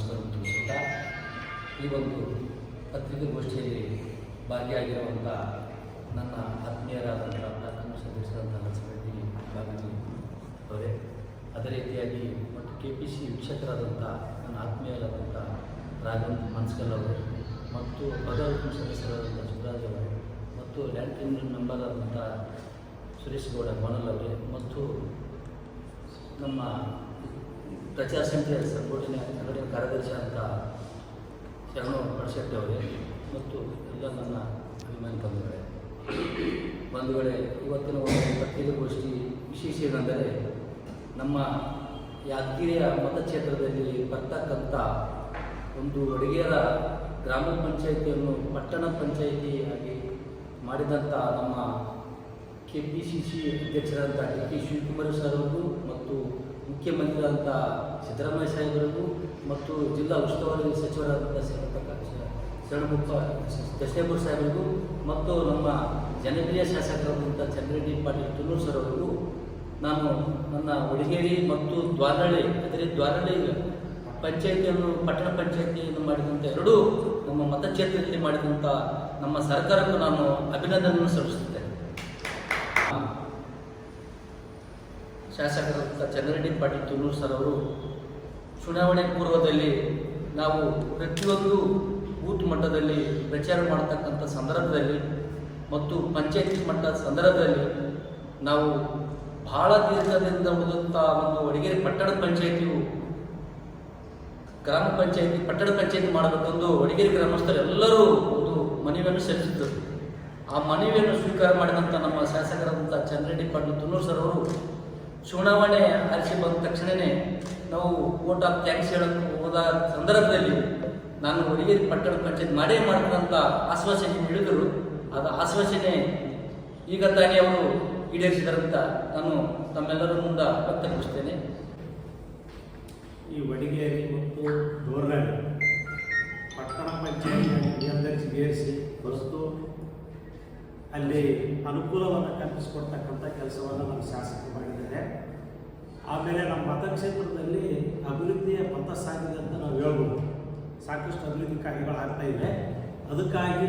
ನಮಸ್ಕಾರವನ್ನು ಈ ಒಂದು ಪತ್ರಿಕಾಗೋಷ್ಠಿಯಲ್ಲಿ ಭಾಗಿಯಾಗಿರುವಂಥ ನನ್ನ ಆತ್ಮೀಯರಾದಂಥ ಪ್ರಾಥಮಿಕ ಸದಸ್ಯರಾದಂಥ ನರಸಿಂಹರೆಡ್ಡಿ ಭಾಗವಹಿಸಿ ಅವರೇ ಅದೇ ರೀತಿಯಾಗಿ ಮತ್ತು ಕೆ ಪಿ ಸಿ ವೀಕ್ಷಕರಾದಂಥ ನನ್ನ ಆತ್ಮೀಯರಾದಂಥ ರಾಘವ್ ಮನ್ಸ್ಕಲ್ ಅವರು ಮತ್ತು ಪದಾರ್ಥ ಸದಸ್ಯರಾದಂಥ ಸುಬ್ರಾಜ್ ಅವರು ಮತ್ತು ಲ್ಯಾಂಡ್ ಟ್ರಿಬ್ಯುನಲ್ ಮೆಂಬರ್ ಆದಂಥ ಸುರೇಶ್ ಗೌಡ ಗೋನಲ್ ಅವರೇ ಮತ್ತು ನಮ್ಮ ಪ್ರಚಾರ ಸಮಿತಿಯ ಸಂಘಟನೆ ಸಂಘಟನೆ ಕಾರ್ಯದರ್ಶಿ ಅಂತ ಶರಣು ಅವರೇ ಮತ್ತು ಎಲ್ಲ ನನ್ನ ಅಭಿಮಾನಿ ಬಂಧುಗಳೇ. ಬಂಧುಗಳೇ, ಇವತ್ತಿನ ಒಂದು ಪತ್ರಿಕಾಗೋಷ್ಠಿ ವಿಶೇಷ ಏನೆಂದರೆ ನಮ್ಮ ಯಾದಗಿರಿಯ ಮತಕ್ಷೇತ್ರದಲ್ಲಿ ಬರ್ತಕ್ಕಂಥ ಒಂದು ಅಡುಗೆಯರ ಗ್ರಾಮ ಪಂಚಾಯಿತಿಯನ್ನು ಪಟ್ಟಣ ಪಂಚಾಯಿತಿಯಾಗಿ ಮಾಡಿದಂಥ ನಮ್ಮ ಕೆ ಪಿ ಸಿ ಸಿ ಅಧ್ಯಕ್ಷರಾದಂಥ ಡಿ ಕೆ ಶಿವಕುಮಾರ್ ಸರ್ ಅವರು ಮತ್ತು ಮುಖ್ಯಮಂತ್ರಿಯಾದಂಥ ಸಿದ್ದರಾಮಯ್ಯ ಸಾಹೇಬರಿಗೂ ಮತ್ತು ಜಿಲ್ಲಾ ಉಸ್ತುವಾರಿ ಸಚಿವರಾದಂಥ ಶರಣಮುಖ ದಶೇಬೂರ್ ಸಾಹೇಬರಿಗೂ ಮತ್ತು ನಮ್ಮ ಜನಪ್ರಿಯ ಶಾಸಕರಾದಂಥ ಚಂದ್ರೆಡ್ಡಿ ಪಾಟೀಲ್ ತುಲೂರು ಸರ್ ಅವರಿಗೂ ನಾನು ನನ್ನ ಉಡುಗೇರಿ ಮತ್ತು ದ್ವಾರಳ್ಳಿ ಅಂದರೆ ದ್ವಾರಳ್ಳಿ ಪಂಚಾಯತಿಯನ್ನು, ಪಟ್ಟಣ ಪಂಚಾಯತಿಯನ್ನು ಮಾಡಿದಂಥ ಎರಡೂ ನಮ್ಮ ಮತಕ್ಷೇತ್ರದಲ್ಲಿ ಮಾಡಿದಂಥ ನಮ್ಮ ಸರ್ಕಾರಕ್ಕೂ ನಾನು ಅಭಿನಂದನೆಯನ್ನು ಸಲ್ಲಿಸುತ್ತೇನೆ. ಶಾಸಕರಾದಂಥ ಚಂದ್ರಡ್ಡಿ ಪಾಟೀಲ್ ತುನ್ನೂರು ಸರ್ ಅವರು ಚುನಾವಣೆ ಪೂರ್ವದಲ್ಲಿ ನಾವು ಪ್ರತಿಯೊಂದು ಬೂತ್ ಮಟ್ಟದಲ್ಲಿ ಪ್ರಚಾರ ಮಾಡತಕ್ಕಂಥ ಸಂದರ್ಭದಲ್ಲಿ ಮತ್ತು ಪಂಚಾಯತಿ ಮಟ್ಟದ ಸಂದರ್ಭದಲ್ಲಿ ನಾವು ಬಹಳ ದೀರ್ಘದಿಂದ ಉಳಿದಂಥ ಒಂದು ಅಡಿಗೆರೆ ಪಟ್ಟಣ ಪಂಚಾಯತಿಯು ಗ್ರಾಮ ಪಂಚಾಯತಿ ಪಟ್ಟಣ ಪಂಚಾಯತಿ ಮಾಡಬೇಕೆಂದು ಅಡಿಗೆರೆ ಗ್ರಾಮಸ್ಥರು ಎಲ್ಲರೂ ಒಂದು ಮನವಿಯನ್ನು ಸಲ್ಲಿಸಿದ್ದರು. ಆ ಮನವಿಯನ್ನು ಸ್ವೀಕಾರ ಮಾಡಿದಂಥ ನಮ್ಮ ಶಾಸಕರಾದಂಥ ಚಂದ್ರಡ್ಡಿ ಪಾಟೀಲ್ ತುನ್ನೂರು ಸರ್ ಅವರು ಚುನಾವಣೆ ಆರಿಸಿ ಬಂದ ತಕ್ಷಣವೇ ನಾವು ವೋಟ್ ಆಫ್ ಥ್ಯಾಂಕ್ಸ್ ಹೇಳಕ್ಕೆ ಹೋದ ಸಂದರ್ಭದಲ್ಲಿ ನಾನು ಹುಡುಗಿಯರು ಪಟ್ಟಣ ಪಂಚಾಯತ್ ಮಾಡೇ ಮಾಡ್ತಕ್ಕಂಥ ಆಶ್ವಾಸನೆ ನೀಡಿದರು. ಅದು ಆಶ್ವಾಸನೆ ಈಗ ತಾನೇ ಅವರು ಈಡೇರಿಸಿದರಂತ ನಾನು ತಮ್ಮೆಲ್ಲರ ಮುಂದೆ ವ್ಯಕ್ತಪಡಿಸ್ತೇನೆ. ಈ ವಡಿಗೇರಿ ಮತ್ತು ಡೋರ್ನಳ್ಳಿ ಪಟ್ಟಣ ಪಂಚಾಯತಿಯನ್ನು ನಿಯಂತ್ರಿಸಿ ಬರೆದು ಅಲ್ಲಿ ಅನುಕೂಲವನ್ನು ಕಲ್ಪಿಸಿಕೊಡ್ತಕ್ಕಂಥ ಕೆಲಸವನ್ನು ನಮ್ಮ ಶಾಸಕರು ಮಾಡಿದ್ದಾರೆ. ಆಮೇಲೆ ನಮ್ಮ ಮತಕ್ಷೇತ್ರದಲ್ಲಿ ಅಭಿವೃದ್ಧಿಯ ಪಥ ಸಾಗಿದೆ ಅಂತ ನಾವು ಹೇಳ್ಬೋದು. ಸಾಕಷ್ಟು ಅಭಿವೃದ್ಧಿ ಕಾರ್ಯಗಳು ಆಗ್ತಾ ಇವೆ ಅದಕ್ಕಾಗಿ